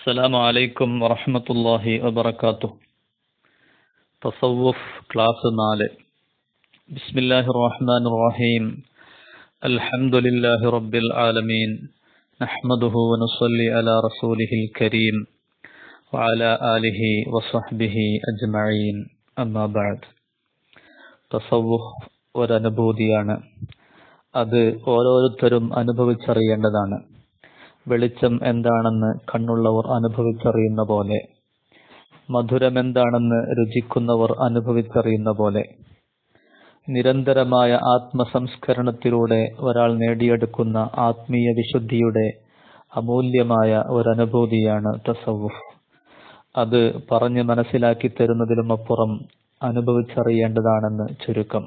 السلام عليكم ورحمة الله وبركاته تصوف class നാല് بسم الله الرحمن الرحيم الحمد لله رب العالمين نحمده ونصلي على رسوله الكريم وعلى آله وصحبه أجمعين أما بعد تصوف ഒരനുഭൂതിയാണ് അത് ഓരോരുത്തരും അനുഭവിച്ചറിയേണ്ടതാണ് വെളിച്ചം എന്താണെന്ന് കണ്ണുള്ളവർ അനുഭവിച്ചറിയുന്ന പോലെ. മധുരം എന്താണെന്ന് രുചിക്കുന്നവർ അനുഭവിച്ചറിയുന്ന പോലെ. നിരന്തരമായ ആത്മസംസ്കരണത്തിലൂടെ ഒരാൾ നേടിയെടുക്കുന്ന ആത്മീയ വിശുദ്ധിയുടെ അമൂല്യമായ ഒരനുഭൂതിയാണ് തസവുഫ് അത് പറഞ്ഞ് മനസ്സിലാക്കി തരുന്നതിലുമപ്പുറം അനുഭവിച്ചറിയേണ്ടതാണെന്ന് ചുരുക്കം.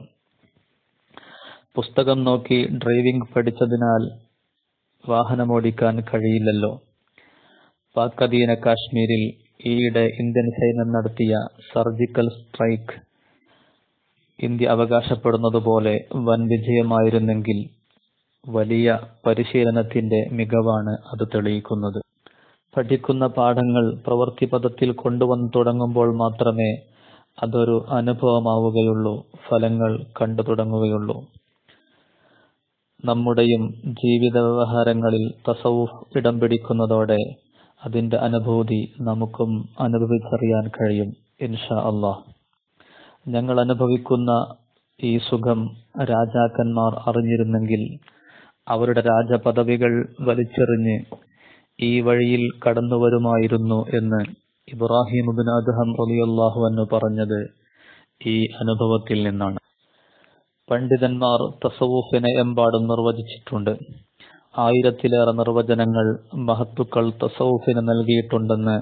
പുസ്തകം നോക്കി ഡ്രൈവിംഗ് പഠിച്ചതിനാൽ വാഹനമോടിക്കാൻ കഴിയില്ലല്ലോ. പാക് അധീന കാശ്മീരിൽ ഈയിടെ ഇന്ത്യൻ സൈന്യം നടത്തിയ സർജിക്കൽ സ്ട്രൈക്ക് ഇന്ത്യ അവകാശപ്പെടുന്നതുപോലെ വൻ വിജയമായിരുന്നെങ്കിൽ വലിയ പരിശീലനത്തിന്റെ മികവാണ് അത് തെളിയിക്കുന്നത്. പഠിക്കുന്ന പാഠങ്ങൾ പ്രവൃത്തിപഥത്തിൽ കൊണ്ടുവന്നു തുടങ്ങുമ്പോൾ മാത്രമേ അതൊരു അനുഭവമാവുകയുള്ളൂ ഫലങ്ങൾ കണ്ടു തുടങ്ങുകയുള്ളൂ. നമ്മുടെയും ജീവിത വ്യവഹാരങ്ങളിൽ തസവുഫ് ഇടം പിടിക്കുന്നതോടെ അതിന്റെ അനുഭൂതി നമുക്കും അനുഭവിച്ചറിയാൻ കഴിയും ഇൻഷാ അള്ളാഹ്. ഞങ്ങൾ അനുഭവിക്കുന്ന ഈ സുഖം രാജാക്കന്മാർ അറിഞ്ഞിരുന്നെങ്കിൽ അവരുടെ രാജപദവികൾ വലിച്ചെറിഞ്ഞ് ഈ വഴിയിൽ കടന്നു വരുമായിരുന്നു എന്ന് ഇബ്രാഹിം ബിൻ അദ്ഹം റളിയല്ലാഹു അൻഹു പറഞ്ഞത് ഈ അനുഭവത്തിൽ നിന്നാണ്. പണ്ഡിതന്മാർ തസവൂഫിനെ എമ്പാടും നിർവചിച്ചിട്ടുണ്ട്. ആയിരത്തിലേറെ നിർവചനങ്ങൾ മഹത്തുക്കൾ തസവൂഫിന് നൽകിയിട്ടുണ്ടെന്ന്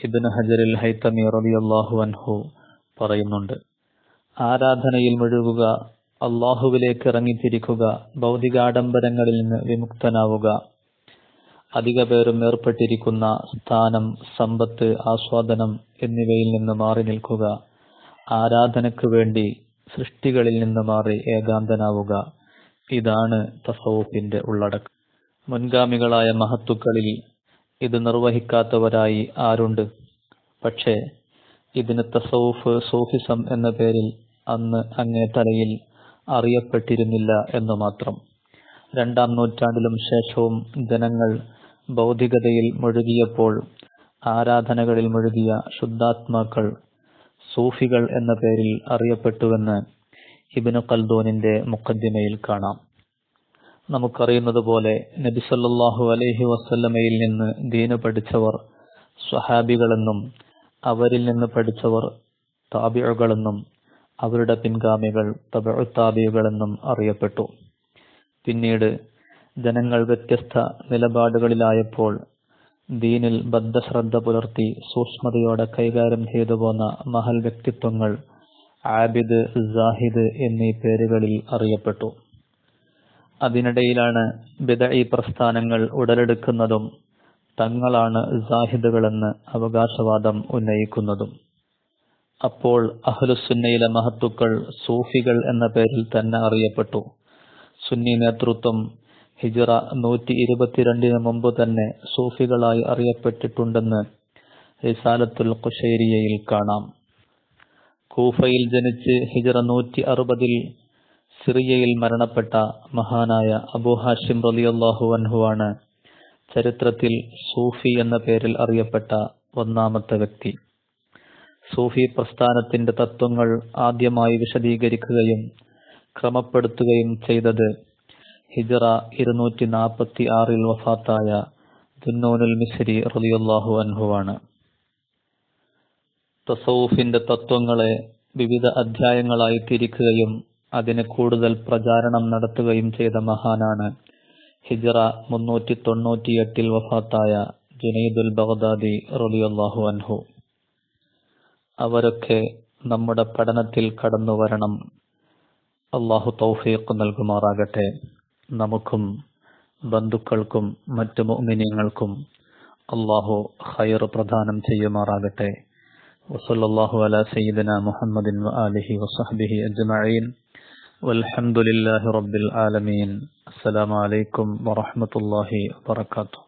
ഇബ്നു ഹജറിൽ ഹൈത്തമി റളിയല്ലാഹു അൻഹു പറയുന്നുണ്ട്. ആരാധനയിൽ മുഴുകുക അള്ളാഹുവിലേക്ക് ഇറങ്ങിത്തിരിക്കുക ഭൗതികാഡംബരങ്ങളിൽ നിന്ന് വിമുക്തനാവുക അധിക പേരും ഏർപ്പെട്ടിരിക്കുന്ന സ്ഥാനം സമ്പത്ത് ആസ്വാദനം എന്നിവയിൽ നിന്ന് മാറി നിൽക്കുക ആരാധനയ്ക്ക് വേണ്ടി സൃഷ്ടികളിൽ നിന്ന് മാറി ഏകാന്തനാവുക. ഇതാണ് തസവുഫിന്റെ ഉള്ളടക്കം. മുൻഗാമികളായ മഹത്തുക്കളിൽ ഇത് നിർവഹിക്കാത്തവരായി ആരുണ്ട്? പക്ഷേ ഇതിന് തസവുഫ് സൂഫിസം എന്ന പേരിൽ അന്ന് അങ്ങേ തലയിൽ അറിയപ്പെട്ടിരുന്നില്ല എന്ന് മാത്രം. രണ്ടാം നൂറ്റാണ്ടിലും ശേഷവും ജനങ്ങൾ ഭൗതികതയിൽ മുഴുകിയപ്പോൾ ആരാധനകളിൽ മുഴുകിയ ശുദ്ധാത്മാക്കൾ സൂഫികൾ എന്ന പേരിൽ അറിയപ്പെട്ടുവെന്ന് ഇബിനു ഖൽദൂനിന്റെ മുഖദ്ദിമയിൽ കാണാം. നമുക്കറിയുന്നത് പോലെ നബി സല്ലല്ലാഹു അലൈഹി വസല്ലമയിൽ നിന്ന് ദീന് പഠിച്ചവർ സ്വഹാബികളെന്നും അവരിൽ നിന്ന് പഠിച്ചവർ താബികളെന്നും അവരുടെ പിൻഗാമികൾ താബികളെന്നും അറിയപ്പെട്ടു. പിന്നീട് ജനങ്ങൾ വ്യത്യസ്ത നിലപാടുകളിലായപ്പോൾ ദീനിൽ ബദ്ധശ്രദ്ധ പുലർത്തി സൂക്ഷ്മതയോടെ കൈകാര്യം ചെയ്തു പോന്ന മഹൽ വ്യക്തിത്വങ്ങൾ ആബിദ് സാഹിദ് എന്നീ പേരുകളിൽ അറിയപ്പെട്ടു. അതിനിടയിലാണ് ബിദഈ പ്രസ്ഥാനങ്ങൾ ഉടലെടുക്കുന്നതും തങ്ങളാണ് സാഹിദുകളെന്ന് അവകാശവാദം ഉന്നയിക്കുന്നതും. അപ്പോൾ അഹ്ലുസുന്നയിലെ മഹത്തുക്കൾ സൂഫികൾ എന്ന പേരിൽ തന്നെ അറിയപ്പെട്ടു. സുന്നി നേതൃത്വം ഹിജറ നൂറ്റി ഇരുപത്തിരണ്ടിന് മുമ്പ് തന്നെ സൂഫികളായി അറിയപ്പെട്ടിട്ടുണ്ടെന്ന് റിസാലത്തുൽ ഖുശൈരിയയിൽ കാണാം. കൂഫയിൽ ജനിച്ച് ഹിജറ നൂറ്റി അറുപതിൽ സിറിയയിൽ മരണപ്പെട്ട മഹാനായ അബു ഹാഷിം റലിയല്ലാഹു അൻഹുവാണ് ചരിത്രത്തിൽ സൂഫി എന്ന പേരിൽ അറിയപ്പെട്ട ഒന്നാമത്തെ വ്യക്തി. സൂഫി പ്രസ്ഥാനത്തിന്റെ തത്വങ്ങൾ ആദ്യമായി വിശദീകരിക്കുകയും ക്രമപ്പെടുത്തുകയും ചെയ്തത് ഹിജറ ഇരുന്നൂറ്റി നാൽപ്പത്തി ആറിൽ വഫാത്തായ ദുന്നൂനുൽ മിസ്രി റളിയല്ലാഹു അൻഹുവാണ്. തസൌഫിന്റെ തത്വങ്ങളെ വിവിധ അധ്യായങ്ങളായി തിരിക്കുകയും അതിന് കൂടുതൽ പ്രചാരണം നടത്തുകയും ചെയ്ത മഹാനാണ് ഹിജറ മുന്നൂറ്റി തൊണ്ണൂറ്റിയെട്ടിൽ വഫാത്തായ ജുനൈദുൽ ബഗ്ദാദി റളിയല്ലാഹു അൻഹു. അവരൊക്കെ നമ്മുടെ പഠനത്തിൽ കടന്നു വരണം അള്ളാഹു തൗഫീഖ് നൽകുമാറാകട്ടെ. നമുക്കും ബന്ധുക്കൾക്കും മറ്റു മുഅ്മിനീങ്ങൾക്കും അള്ളാഹു ഖൈർ പ്രദാനം ചെയ്യുമാറാകട്ടെ വസല്ലല്ലാഹു അലാ സയ്യിദിന മുഹമ്മദിൻ വആലിഹി വസഹ്ബിഹി അജ്മഈൻ والحمد لله رب العالمين السلام عليكم ورحمة الله وبركاته